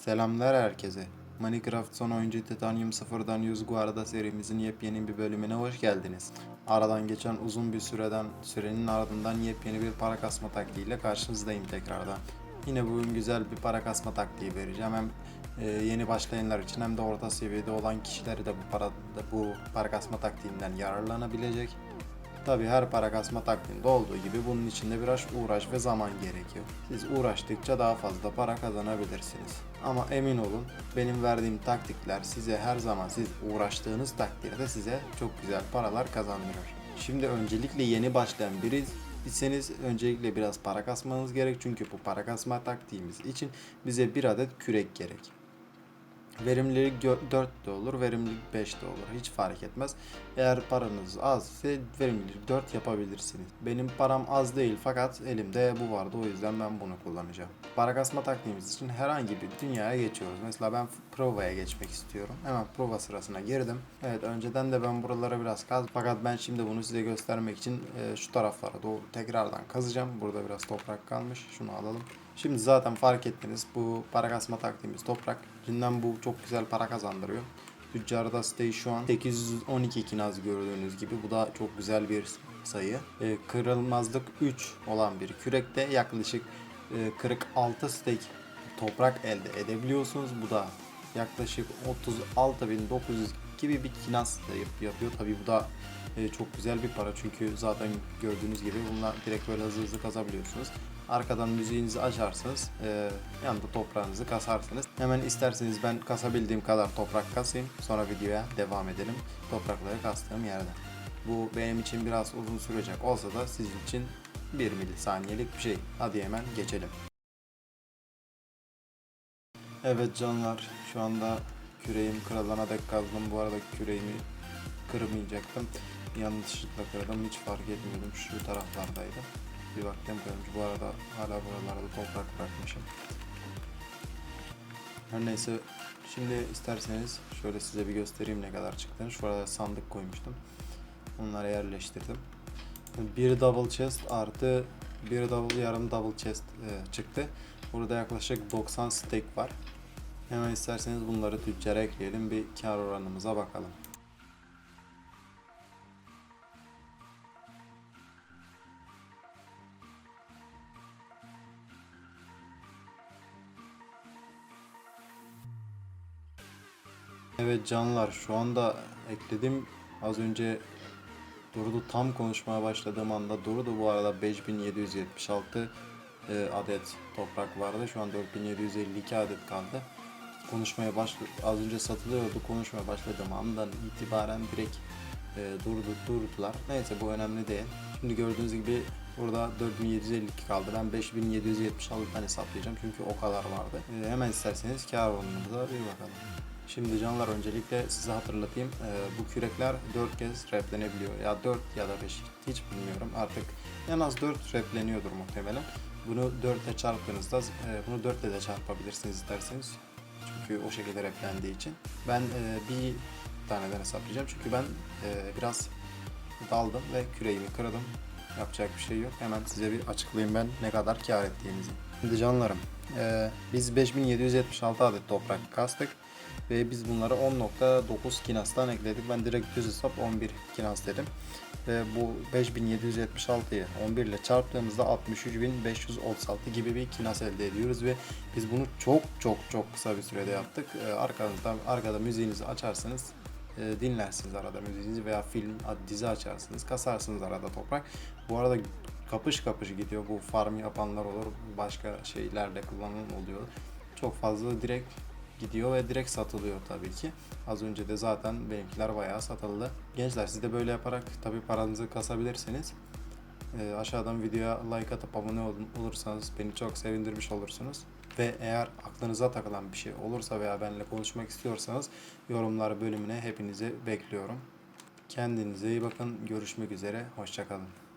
Selamlar herkese. Minecraft son oyuncu Titanium 0'dan 100 Guarda serimizin yepyeni bir bölümüne hoş geldiniz. Aradan geçen uzun bir süreden sürenin ardından yepyeni bir para kasma taktiğiyle karşınızdayım tekrardan. Yine bugün güzel bir para kasma taktiği vereceğim. Hem e, yeni başlayanlar için hem de orta seviyede olan kişileri de bu para bu para kasma taktiğinden yararlanabilecek. Tabi her para kasma taktiğinde olduğu gibi bunun içinde biraz uğraş ve zaman gerekiyor. Siz uğraştıkça daha fazla para kazanabilirsiniz. Ama emin olun benim verdiğim taktikler size her zaman siz uğraştığınız takdirde size çok güzel paralar kazandırır. Şimdi öncelikle yeni başlayan biri iseniz öncelikle biraz para kasmanız gerek çünkü bu para kasma taktiğimiz için bize bir adet kürek gerek. Verimlilik 4 de olur, verimlilik 5 de olur. Hiç fark etmez. Eğer paranız az ise verimlilik 4 yapabilirsiniz. Benim param az değil fakat elimde bu vardı o yüzden ben bunu kullanacağım. Para kasma taktiğimiz için herhangi bir dünyaya geçiyoruz. Mesela ben provaya geçmek istiyorum. Hemen prova sırasına girdim. Evet önceden de ben buralara biraz kaz fakat ben şimdi bunu size göstermek için e, şu taraflara doğru tekrardan kazacağım. Burada biraz toprak kalmış. Şunu alalım. Şimdi zaten fark ettiniz bu para kasma taktiğimiz toprak. Cidden bu çok güzel para kazandırıyor. Tüccarda siteyi şu an 812 kinaz gördüğünüz gibi bu da çok güzel bir sayı. Ee, kırılmazlık 3 olan bir kürekte yaklaşık e, 46 stek toprak elde edebiliyorsunuz. Bu da yaklaşık 36.900 gibi bir kinaz yapıyor. Tabii bu da e, çok güzel bir para çünkü zaten gördüğünüz gibi bunlar direkt böyle hızlı hızlı kazabiliyorsunuz. Arkadan müziğinizi açarsınız, e, yanında toprağınızı kasarsınız. Hemen isterseniz ben kasabildiğim kadar toprak kasayım, sonra videoya devam edelim. Toprakları kastığım yerde. Bu benim için biraz uzun sürecek olsa da sizin için 1 milisaniyelik bir şey. Hadi hemen geçelim. Evet canlar, şu anda küreğim kırılana dek kaldım. Bu arada küreğimi kırmayacaktım. Yanlışlıkla kırdım, hiç fark etmiyordum. Şu taraflardaydı. Bir baktım kırmış. Bu arada hala buralarda toprak bırakmışım. Her neyse, şimdi isterseniz şöyle size bir göstereyim ne kadar çıktığını. Şurada sandık koymuştum. Onları yerleştirdim. Bir double chest artı bir double yarım double chest e, çıktı. Burada yaklaşık 90 stack var. Hemen isterseniz bunları tüccara ekleyelim. Bir kar oranımıza bakalım. Evet canlar şu anda ekledim. Az önce durdu tam konuşmaya başladığım anda durdu. Bu arada 5776 e, adet toprak vardı. Şu an 4752 adet kaldı. Konuşmaya başladı. Az önce satılıyordu. Konuşmaya başladığım andan itibaren direkt e, durdu, durdular. Neyse bu önemli değil. Şimdi gördüğünüz gibi burada 4752 kaldı. Ben 5776 tane hesaplayacağım çünkü o kadar vardı. E, hemen isterseniz kar oranımıza bir bakalım. Şimdi canlar öncelikle size hatırlatayım. Ee, bu kürekler 4 kez replenebiliyor. Ya 4 ya da 5 hiç bilmiyorum. Artık en az 4 repleniyordur muhtemelen. Bunu 4'e çarptığınızda e, bunu 4 ile de çarpabilirsiniz isterseniz. Çünkü o şekilde replendiği için. Ben e, bir taneden hesaplayacağım. Çünkü ben e, biraz daldım ve küreğimi kırdım. Yapacak bir şey yok. Hemen size bir açıklayayım ben ne kadar kar ettiğimizi. Şimdi canlarım e, biz 5776 adet toprak kastık. Ve biz bunları 10.9 kinastan ekledik. Ben direkt düz hesap 11 kinas dedim. Ve bu 5776'yı 11 ile çarptığımızda 63.536 gibi bir kinas elde ediyoruz ve biz bunu çok çok çok kısa bir sürede yaptık. Ee, Arkanızda, arkada müziğinizi açarsınız, e, dinlersiniz arada müziğinizi veya film, dizi açarsınız, kasarsınız arada toprak. Bu arada kapış kapış gidiyor. Bu farm yapanlar olur, başka şeylerle kullanılan oluyor. Çok fazla direkt gidiyor ve direkt satılıyor tabii ki. Az önce de zaten benimkiler bayağı satıldı. Gençler siz de böyle yaparak tabii paranızı kasabilirsiniz. Ee, aşağıdan videoya like atıp abone olursanız beni çok sevindirmiş olursunuz. Ve eğer aklınıza takılan bir şey olursa veya benimle konuşmak istiyorsanız yorumlar bölümüne hepinizi bekliyorum. Kendinize iyi bakın. Görüşmek üzere. Hoşçakalın.